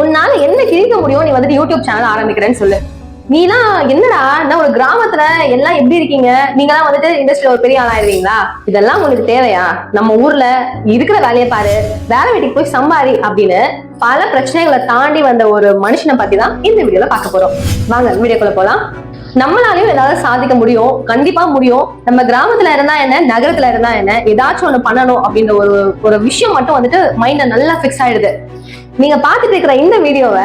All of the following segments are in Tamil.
உன்னால என்ன கிழிக்க முடியும் நீ வந்துட்டு யூடியூப் சேனல் ஆரம்பிக்கிறேன்னு சொல்லு. நீலாம் என்னடா என்ன ஒரு கிராமத்துல எல்லாம் எப்படி இருக்கீங்க? நீங்களாம் வந்துட்டு இண்டஸ்ட்ரியில ஒரு பெரிய ஆளாயிருவீங்களா? இதெல்லாம் உங்களுக்கு தேவையா? நம்ம ஊர்ல இருக்கிற வேலையை பாரு வேலை வீட்டுக்கு போய் சம்பாரி அப்படின்னு பல பிரச்சனைகளை தாண்டி வந்த ஒரு மனுஷனை பத்தி தான் இந்த வீடியோல பார்க்க போறோம். வாங்க வீடியோக்குள்ள போலாம். நம்மளாலையும் ஏதாவது சாதிக்க முடியும் கண்டிப்பா முடியும். நம்ம கிராமத்துல இருந்தா என்ன நகரத்துல இருந்தா என்ன ஏதாச்சும் ஒண்ணு பண்ணணும் அப்படின்ற ஒரு ஒரு விஷயம் மட்டும் வந்துட்டு மைண்ட்ல நல்லா ஃபிக்ஸ் ஆயிடுது. நீங்க பாத்துட்டு இருக்கிற இந்த வீடியோவை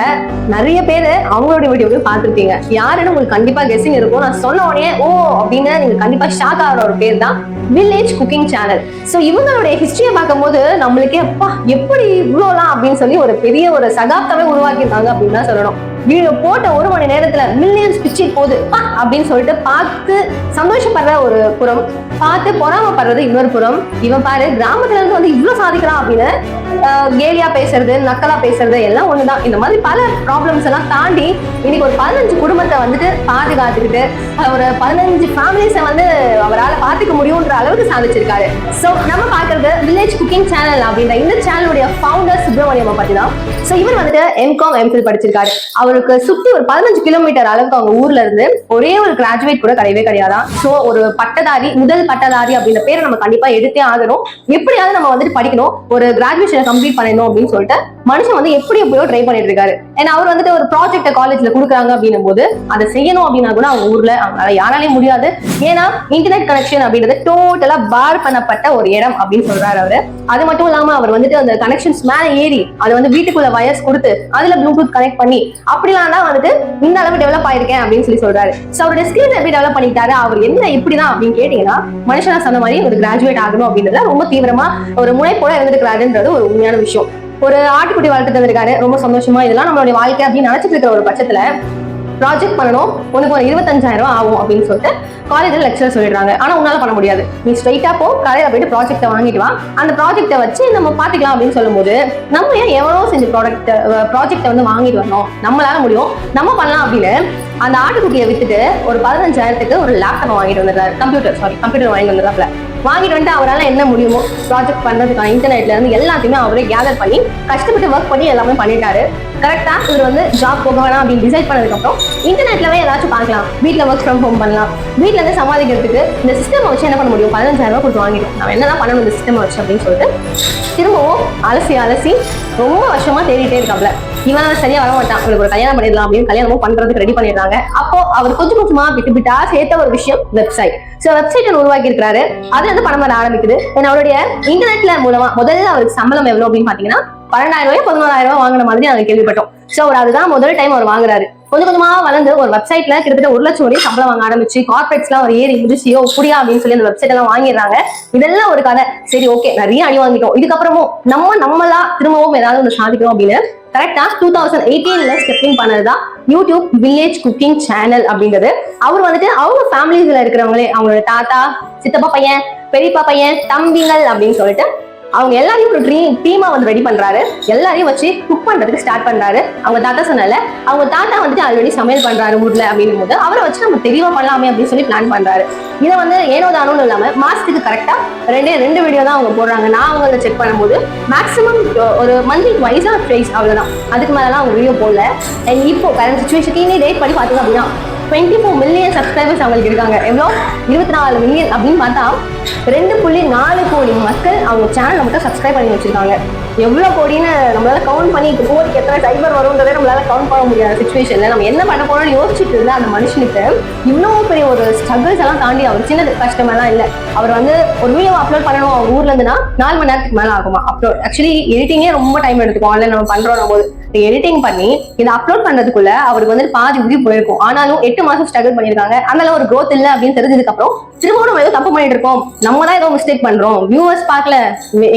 நிறைய பேர் அவங்களுடைய வீடியோவையும் பார்த்துருப்பீங்க. யாருன்னு உங்களுக்கு கண்டிப்பா கெஸ்ஸிங் இருக்கும். நான் சொன்ன உடனே ஓ அப்படின்னு நீங்க கண்டிப்பா ஷாக் ஆகிற ஒரு பேர் தான் வில்லேஜ் குக்கிங் சேனல் ஸோ இவங்களுடைய ஹிஸ்டரியை பார்க்கும்போது நம்மளுக்கே அப்பா எப்படி இவ்வளோலாம்? அப்படின்னு சொல்லி ஒரு பெரிய ஒரு சகாப்தமே உருவாக்கியிருக்காங்க அப்படின்னு தான் சொல்லணும். வீடியோ போட்ட ஒரு மணி நேரத்துல மில்லியன்ஸ் பிச்சு போகுது. அப்படின்னு சொல்லிட்டு பார்த்து சந்தோஷப்படுற ஒரு புறம் பார்த்து பொறாமப்படுறது இன்னொரு புறம். இவன் பாரு கிராமத்துல இருந்து வந்து இவ்வளவு சாதிக்கிறான் அப்படின்னு கேலியா பேசுறது நக்கலா பேசுறது எல்லாம் ஒண்ணுதான். இந்த மாதிரி பல ப்ராப்ளம்ஸ் எல்லாம் தாண்டி இன்னைக்கு ஒரு பதினஞ்சு குடும்பத்தை வந்துட்டு பாதுகாத்துக்கிட்டு ஒரு பதினஞ்சு ஃபேமிலிஸை வந்து அவரால் பார்த்துக்க முடியும்ன்ற அளவுக்கு சாதிச்சிருக்காரு. ஸோ நம்ம பார்க்கறது வில்லேஜ் குக்கிங் சேனல் அப்படின்ற இந்த சேனலுடைய ஃபவுண்டர் சுப்பிரமணியம் பத்தி தான் ஸோ இவர் வந்துட்டு எம்காம் எம்ஃபில் படிச்சிருக்காரு. அவளுக்கு சுத்தி ஒரு பதினஞ்சு கிலோமீட்டர் அளவுக்கு அவங்க ஊர்ல இருந்து ஒரே ஒரு கிராஜுவேட் கூட கிடையவே கிடையாதான். ஸோ ஒரு பட்டதாரி முதல் பட்டதாரி அப்படின்ற பேரை நம்ம கண்டிப்பா எடுத்தே ஆகணும். எப்படியாவது நம்ம வந்துட்டு படிக்கணும். ஒரு கிராஜுவேஷனை கம்ப்ளீட் பண்ணணும் அப்படின்னு சொல்லிட்டு மனுஷன் வந்து எப்படி எப்படியோ ட்ரை பண்ணிட்டு இருக்காரு. ஏன்னா அவர் வந்துட்டு ஒரு ப்ராஜெக்ட காலேஜ்ல கொடுக்குறாங்க அப்படின்னும் போது அதை செய்யணும் அப்படின்னா கூட அவங்க ஊர்ல அவங்களால யாராலையும் முடியாது. ஏன்னா இன்டர்நெட் கனெக்ஷன் அப்படின்றது டோட்டலா பார் பண்ணப்பட்ட ஒரு இடம் அப்படின்னு சொல்றாரு அவரு. அது மட்டும் இல்லாம அவர் வந்துட்டு அந்த கனெக்ஷன்ஸ் மேல ஏறி அதை வந்து வீட்டுக்குள்ள வயர்ஸ் கொடுத்து அதுல ப்ளூடூத் கனெக்ட் பண்ணி அப்படிலாம் தான் வந்துட்டு இந்த அளவு டெவலப் ஆயிருக்கேன் அப்படின்னு சொல்லி சொல்றாரு. ஸோ அவருடைய ஸ்கில்ஸ் எப்படி டெவலப் பண்ணிட்டாரு அவர் என்ன இப்படிதான் அப்படின்னு கேட்டீங்கன்னா மனுஷனா சொன்ன மாதிரி ஒரு கிராஜுவேட் ஆகணும் அப்படின்றத ரொம்ப தீவிரமா ஒரு முனைப்போட இருந்திருக்கிறாருன்றது ஒரு உண்மையான விஷயம். ஒரு ஆட்டுக்குட்டி வளர்த்துட்டு வந்திருக்காரு ரொம்ப சந்தோஷமா இதெல்லாம் நம்மளுடைய வாழ்க்கை அப்படின்னு நினைச்சிட்டு இருக்கிற ஒரு பட்சத்துல ப்ராஜெக்ட் பண்ணணும். உனக்கு ஒரு இருபத்தஞ்சாயிரம் ரூபாய் ஆகும் அப்படின்னு சொல்லிட்டு காலேஜில் லெக்சர் சொல்லிடுறாங்க. ஆனா உன்னால பண்ண முடியாது. நீ ஸ்ட்ரைட்டா போ கடையில போயிட்டு ப்ராஜெக்ட்டை வாங்கிட்டு வா. அந்த ப்ராஜெக்ட்டை வச்சு நம்ம பாத்துக்கலாம் அப்படின்னு சொல்லும்போது நம்ம ஏன் எவ்வளோ செஞ்ச ப்ராடக்ட் ப்ராஜெக்ட்டை வந்து வாங்கிட்டு வரணும்? நம்மளால முடியும். நம்ம பண்ணலாம் அப்படின்னு அந்த ஆட்டுக்குட்டியை வித்துட்டு ஒரு பதினஞ்சாயிரத்துக்கு ஒரு லேப்டாப் வாங்கிட்டு வந்துடுறாரு. கம்ப்யூட்டர் சாரி கம்ப்யூட்டர் வாங்கிட்டு வந்துடுறாப்ல வாங்கிட்டு வந்துட்டு அவரால் என்ன முடியுமோ ப்ராஜெக்ட் பண்ணுறதுக்கான இன்டர்நெட்ல இருந்து எல்லாத்தையுமே அவரே கேதர் பண்ணி கஷ்டப்பட்டு ஒர்க் பண்ணி எல்லாமே பண்ணிட்டாரு. கரெக்டாக இவர் வந்து ஜாப் போக வேணாம் அப்படின்னு டிசைட் பண்ணதுக்கப்புறம் இன்டர்நெட்லவே ஏதாச்சும் பார்க்கலாம். வீட்டில் ஒர்க் ஃப்ரம் ஹோம் பண்ணலாம். வீட்டில் இருந்து சமாளிக்கிறதுக்கு இந்த சிஸ்டம் வச்சு என்ன பண்ண முடியும்? பதினஞ்சாயிரம் ரூபா கொடுத்து வாங்கிட்டோம் நம்ம என்னதான் பண்ணணும் இந்த சிஸ்டம் வச்சு அப்படின்னு சொல்லிட்டு திரும்பவும் அலசி அலசி ரொம்ப வருஷமா தேடிட்டே இருக்காப்ல. இவன் சரியா வர மாட்டான். இவருக்கு ஒரு கல்யாணம் பண்ணிடலாம் அப்படின்னு கல்யாணமும் பண்றதுக்கு ரெடி பண்ணிடுறாங்க. அப்போ அவர் கொஞ்சம் கொஞ்சமா விட்டு விட்டா சேர்த்த ஒரு விஷயம் வெப்சைட் ஸோ வெப்சைட் உருவாக்கி இருக்கிறாரு அதுல வந்து பணம் வர ஆரம்பிக்குது. ஏன்னா அவருடைய இன்டர்நெட்ல மூலமா முதல்ல அவருக்கு சம்பளம் எவ்வளவு அப்படின்னு பாத்தீங்கன்னா பன்னெண்டாயிரம் ரூபாய் பதினோராயிரம் ரூபாய் வாங்கின மாதிரி நாங்க கேள்விப்பட்டோம். ஸோ அவர் அதுதான் முதல் டைம் அவர் வாங்குறாரு. கொஞ்சம் கொஞ்சமா வளர்ந்து ஒரு வெப்சைட்ல கிட்டத்தட்ட ஒரு லட்சம் வரையும் சம்பளம் வாங்க ஆரம்பிச்சு கார்பரேட்ஸ்லாம் ஒரு ஏறி முடிச்சியோ புரியா அப்படின்னு சொல்லி அந்த வெப்சைட் எல்லாம் வாங்கிடுறாங்க. இதெல்லாம் ஒரு கதை. சரி ஓகே நிறைய அடி வாங்கிட்டோம். இதுக்கப்புறமும் நம்ம நம்மளா திரும்பவும் ஏதாவது ஒன்று சாதிக்கிறோம் அப்படின்னு கரெக்டா டூ தௌசண்ட் எயிட்டீன்ல ஸ்டெப்பிங் பண்ணதுதான் யூடியூப் வில்லேஜ் குக்கிங் சேனல் அப்படிங்கிறது அவர் வந்துட்டு அவங்க ஃபேமிலிஸ்ல இருக்கிறவங்களே அவங்களோட தாத்தா சித்தப்பா பையன் பெரியப்பா பையன் தம்பிங்கள் அப்படின்னு சொல்லிட்டு அவங்க எல்லாரையும் ஒரு ட்ரீம் டீமா வந்து ரெடி பண்றாரு. எல்லாரையும் வச்சு குக் பண்றதுக்கு ஸ்டார்ட் பண்றாரு. அவங்க தாத்தா சொன்னல அவங்க தாத்தா வந்துட்டு ஆல்ரெடி சமையல் பண்றாரு ஊர்ல அப்படின்னும் போது அவரை வச்சு நம்ம தெளிவா பண்ணலாமே அப்படின்னு சொல்லி பிளான் பண்றாரு. இதை வந்து ஏனோ தானோன்னு இல்லாம மாசத்துக்கு கரெக்டா ரெண்டே ரெண்டு வீடியோ தான் அவங்க போடுறாங்க. நான் அவங்க செக் பண்ணும்போது மேக்ஸிமம் ஒரு மந்த்லி வைஸா ப்ரைஸ் அவ்வளவுதான். அதுக்கு மேலாம் அவங்க வீடியோ போடல. அண்ட் இப்போ கரண்ட் சுச்சுவேஷனுக்கு டேட் பண்ணி பார்த்தீங்க அப்படின்னா டுவெண்ட்டி ஃபோர் மில்லியன் சப்ஸ்கிரைபர்ஸ் அவங்களுக்கு இருக்காங்க. எவ்வளோ இருபத்தி நாலு மில்லியன் அப்படின்னு பார்த்தா ரெண்டு புள்ளி நாலு கோடி மக்கள் அவங்க சேனலை மட்டும் சப்ஸ்கிரைப் பண்ணி வச்சிருக்காங்க. எவ்வளோ கோடின்னு நம்மளால கவுண்ட் பண்ணி இப்போ கோடிக்கு எத்தனை சைபர் வரும்ன்றதே நம்மளால கவுண்ட் பண்ண முடியாத சுச்சுவேஷன்ல நம்ம என்ன பண்ண போறோம்னு யோசிச்சுட்டு இருந்தா அந்த மனுஷனுக்கு இவ்வளோ பெரிய ஒரு ஸ்ட்ரகிள்ஸ் எல்லாம் தாண்டி அவர் சின்ன கஷ்டமெல்லாம் இல்லை. அவர் வந்து ஒரு வீடியோ அப்லோட் பண்ணணும் அவங்க ஊர்ல இருந்துன்னா நாலு மணி நேரத்துக்கு மேலே ஆகுமா? அப்லோட் ஆக்சுவலி எடிட்டிங்கே ரொம்ப டைம் எடுத்துக்கும். ஆன்லைன் நம்ம பண்றோம் போது. எடிட்டிங் பண்ணி இதை அப்லோட் பண்றதுக்குள்ள அவருக்கு வந்து பாதி உயிர் போயிருக்கும். ஆனாலும் எட்டு மாசம் ஸ்ட்ரகிள் பண்ணிருக்காங்க அதனால ஒரு க்ரோத் இல்லை அப்படின்னு தெரிஞ்சதுக்கு அப்புறம் திரும்பவும் நம்ம ஏதோ தப்பு பண்ணிட்டு இருக்கோம். நம்ம தான் ஏதோ மிஸ்டேக் பண்றோம். வியூவர்ஸ் பார்க்கல.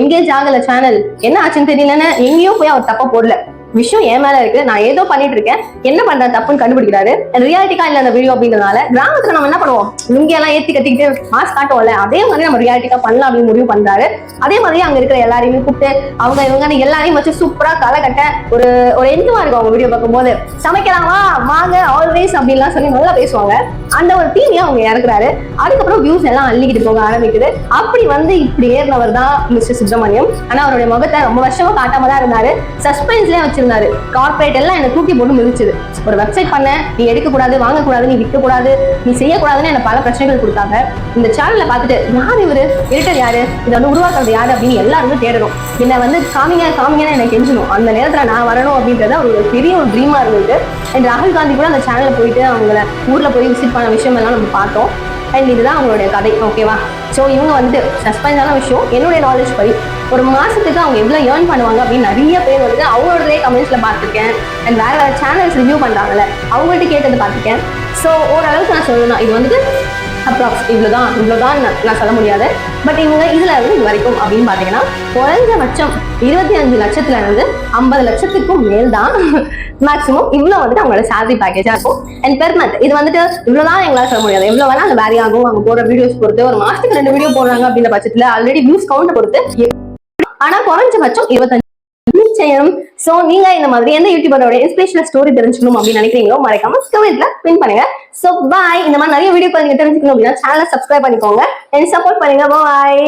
எங்கேஜ் ஆகல சேனல் என்ன ஆச்சுன்னு தெரியலன்னு எங்கேயும் போய் அவர் தப்பா போடல. விஷயம் என் மேல இருக்கு. நான் ஏதோ பண்ணிட்டு இருக்கேன். என்ன பண்றேன் தப்புன்னு கண்டுபிடிக்கிறாரு. ரியாலிட்டிக்கா இல்ல அந்த வீடியோ அப்படின்றதுனால கிராமத்துல நம்ம என்ன பண்ணுவோம்? லுங்கி எல்லாம் ஏத்தி கத்திக்கிட்டு மாஸ் காட்டுவோம்ல. அதே மாதிரி நம்ம ரியாலிட்டிக்கா பண்ணலாம் அப்படின்னு முடிவு பண்றாரு. அதே மாதிரி அங்க இருக்கிற எல்லாரையுமே கூப்பிட்டு அவங்க இவங்க எல்லாரையும் வச்சு சூப்பரா களை கட்ட ஒரு ஒரு எந்தமா இருக்கும் அவங்க வீடியோ பார்க்கும்போது. சமைக்கலாமா? வாங்க ஆல்வேஸ் அப்படின்லாம் சொல்லி நல்லா பேசுவாங்க. அந்த ஒரு தீமையை அவங்க இறக்குறாரு. அதுக்கப்புறம் வியூஸ் எல்லாம் அள்ளிக்கிட்டு போக ஆரம்பிக்குது. அப்படி வந்து இப்படி ஏறினவர் தான் மிஸ்டர் சுப்பிரமணியம். ஆனா அவருடைய முகத்தை ரொம்ப வருஷமா காட்டாம தான் இருந்தாரு. சஸ்பென்ஸ்லயே வச்சு வச்சிருந்தாரு. கார்பரேட் எல்லாம் என்ன தூக்கி போட்டு மிதிச்சது. ஒரு வெப்சைட் பண்ண நீ எடுக்கக்கூடாது வாங்கக்கூடாது நீ விற்கக்கூடாது நீ செய்யக்கூடாதுன்னு எனக்கு பல பிரச்சனைகள் கொடுத்தாங்க. இந்த சேனல்ல பார்த்துட்டு யார் இவரு? எடிட்டர் யாரு? இதை வந்து உருவாக்குறது யாரு அப்படின்னு எல்லாருமே தேடணும். என்ன வந்து காமிங்க காமிங்கன்னு எனக்கு கெஞ்சணும் அந்த நேரத்துல நான் வரணும் அப்படின்றது ஒரு பெரிய ஒரு ட்ரீமா இருந்தது. அண்ட் ராகுல் காந்தி கூட அந்த சேனல்ல போயிட்டு அவங்கள ஊர்ல போய் விசிட் பண்ண விஷயம் எல்லாம் நம்ம பார்த்தோம். அண்ட் இதுதான் அவங்களுடைய கதை ஓகேவா ஸோ இவங்க வந்துட்டு சஸ்பென்ஸான விஷயம் என்னுடைய நாலேஜ் படி ஒரு மாதத்துக்கு அவங்க எவ்வளோ ஏர்ன் பண்ணுவாங்க அப்படின்னு நிறைய பேர் வந்து அவங்களோடதே கமெண்ட்ஸில் பார்த்துருக்கேன். அண்ட் வேறு வேறு சேனல்ஸ் ரிவ்யூ பண்ணுறாங்கல்ல அவங்கள்ட்ட கேட்டது பார்த்துருக்கேன். ஸோ ஓரளவுக்கு நான் சொல்லணும் இது வந்துட்டு அப்ராக்ஸ் இவ்வளோதான் இவ்வளோதான் நான் நான் சொல்ல முடியாது. பட் இவங்க இதுல இருந்து இது வரைக்கும் அப்படின்னு பார்த்தீங்கன்னா குறைஞ்சபட்சம் இருபத்தி அஞ்சு லட்சத்துல இருந்து ஐம்பது லட்சத்துக்கும் மேல் தான் மேக்ஸிமம் இவ்வளோ வந்துட்டு அவங்களோட சேலரி பேக்கேஜாக இருக்கும். அண்ட் பெர் மந்த் இது வந்துட்டு இவ்வளோதான் எங்களால் சொல்ல முடியாது. எவ்வளோ வேணா அந்த வேரி ஆகும். அவங்க போடுற வீடியோஸ் பொறுத்து ஒரு மாசத்துக்கு ரெண்டு வீடியோ போடுறாங்க அப்படின்ற பட்சத்தில் ஆல்ரெடி வியூஸ் கவுண்ட் பொறுத்து ஆனா குறைஞ்சபட்சம் இருபத்தஞ்சு செய்யணும் சோ நீங்க இந்த மாதிரி எந்த யூடியூபரோட இன்ஸ்பிரேஷனல் ஸ்டோரி தெரிஞ்சுக்கணும் அப்படின்னு நினைக்கிறீங்களோ மறக்காம கமெண்ட்ல பின் பண்ணுங்க. சோ பாய் இந்த மாதிரி நிறைய வீடியோ நீங்க தெரிஞ்சுக்கணும் அப்படின்னா சேனலை சப்ஸ்கிரைப் பண்ணிக்கோங்க. அண்ட் சப்போர்ட் பண்ணுங்க. பாய்